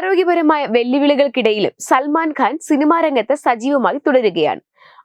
ആരോഗ്യപരമായ വെല്ലുവിളികൾക്കിടയിലും സൽമാൻ ഖാൻ സിനിമാ രംഗത്ത് സജീവമായി തുടരുകയാണ്.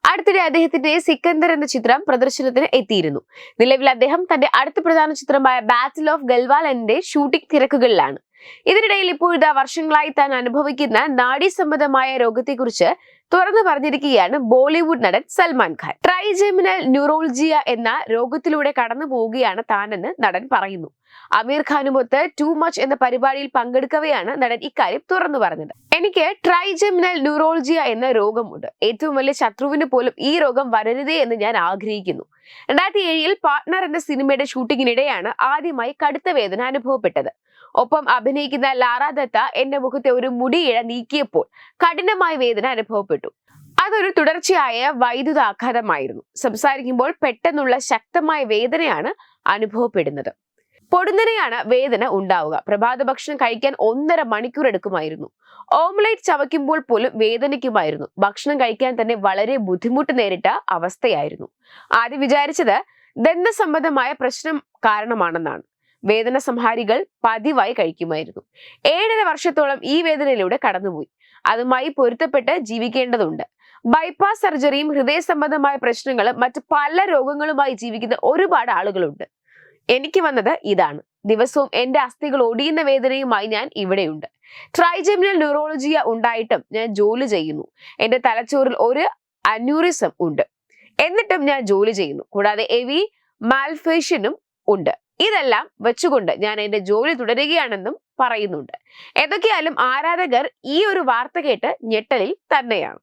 അടുത്തിടെ അദ്ദേഹത്തിന്റെ സിക്കന്ദർ എന്ന ചിത്രം പ്രദർശനത്തിന് എത്തിയിരുന്നു. നിലവിൽ അദ്ദേഹം തന്റെ അടുത്ത പ്രധാന ചിത്രമായ ബാറ്റിൽ ഓഫ് ഗൽവാൽ എന്റെ ഷൂട്ടിംഗ് തിരക്കുകളിലാണ്. ഇതിനിടയിൽ ഇപ്പോഴിതാ വർഷങ്ങളായി താൻ അനുഭവിക്കുന്ന നാഡീ സംബന്ധമായ രോഗത്തെക്കുറിച്ച് തുറന്നു പറഞ്ഞിരിക്കുകയാണ് ബോളിവുഡ് നടൻ സൽമാൻ ഖാൻ. ട്രൈജെമിനൽ ന്യൂറോൾജിയ എന്ന രോഗത്തിലൂടെ കടന്നു പോവുകയാണ് താനെന്ന് നടൻ പറയുന്നു. അമീർ ഖാനുമൊത്ത് ടു മച്ച് എന്ന പരിപാടിയിൽ പങ്കെടുക്കവെയാണ് നടൻ ഇക്കാര്യം തുറന്നു പറഞ്ഞത്. എനിക്ക് ട്രൈജെമിനൽ ന്യൂറോൾജിയ എന്ന രോഗമുണ്ട്. ഏറ്റവും വലിയ ശത്രുവിന് പോലും ഈ രോഗം വരരുതേ എന്ന് ഞാൻ ആഗ്രഹിക്കുന്നു. രണ്ടായിരത്തി ഏഴിൽ പാർട്ട്ണർ എന്ന സിനിമയുടെ ഷൂട്ടിങ്ങിനിടെയാണ് ആദ്യമായി കടുത്ത വേദന അനുഭവപ്പെട്ടത്. ഒപ്പം അഭിനയിക്കുന്ന ലാറ ദത്ത എന്റെ മുഖത്തെ ഒരു മുടിയിഴ നീക്കിയപ്പോൾ കഠിനമായ വേദന അനുഭവപ്പെട്ടു. അതൊരു തുടർച്ചയായ വൈദ്യുതാഘാതമായിരുന്നു. സംസാരിക്കുമ്പോൾ പെട്ടെന്നുള്ള ശക്തമായ വേദനയാണ് അനുഭവപ്പെടുന്നത്. പൊടുന്നനെയാണ് വേദന ഉണ്ടാവുക. പ്രഭാത ഭക്ഷണം കഴിക്കാൻ ഒന്നര മണിക്കൂർ എടുക്കുമായിരുന്നു. ഓംലേറ്റ് ചവയ്ക്കുമ്പോൾ പോലും വേദനിക്കുമായിരുന്നു ഭക്ഷണം കഴിക്കാൻ തന്നെ വളരെ ബുദ്ധിമുട്ട് നേരിട്ട അവസ്ഥയായിരുന്നു. ആദ്യം വിചാരിച്ചത് ദന്തസംബന്ധമായ പ്രശ്നം കാരണമാണെന്നാണ്. വേദന സംഹാരികൾ പതിവായി കഴിക്കുമായിരുന്നു. ഏഴര വർഷത്തോളം ഈ വേദനയിലൂടെ കടന്നുപോയി. അതുമായി പൊരുത്തപ്പെട്ട് ജീവിക്കേണ്ടതുണ്ട്. ബൈപ്പാസ് സർജറിയും ഹൃദയ സംബന്ധമായ പ്രശ്നങ്ങളും മറ്റ് പല രോഗങ്ങളുമായി ജീവിക്കുന്ന ഒരുപാട് ആളുകളുണ്ട്. എനിക്ക് വന്നത് ഇതാണ്. ദിവസവും എന്റെ അസ്ഥികൾ ഒടിയുന്ന വേദനയുമായി ഞാൻ ഇവിടെയുണ്ട്. ട്രൈജെമിനൽ ന്യൂറോളജിയ ഉണ്ടായിട്ടും ഞാൻ ജോലി ചെയ്യുന്നു. എന്റെ തലച്ചോറിൽ ഒരു അന്യൂറിസം ഉണ്ട്. എന്നിട്ടും ഞാൻ ജോലി ചെയ്യുന്നു. കൂടാതെ എവി മാൽഫേഷനും ഉണ്ട്. ഇതെല്ലാം വെച്ചുകൊണ്ട് ഞാൻ എന്റെ ജോലി തുടരുകയാണെന്നും പറയുന്നുണ്ട്. ഏതൊക്കെയാലും ആരാധകർ ഈ ഒരു വാർത്ത കേട്ട് ഞെട്ടലിൽ തന്നെയാണ്.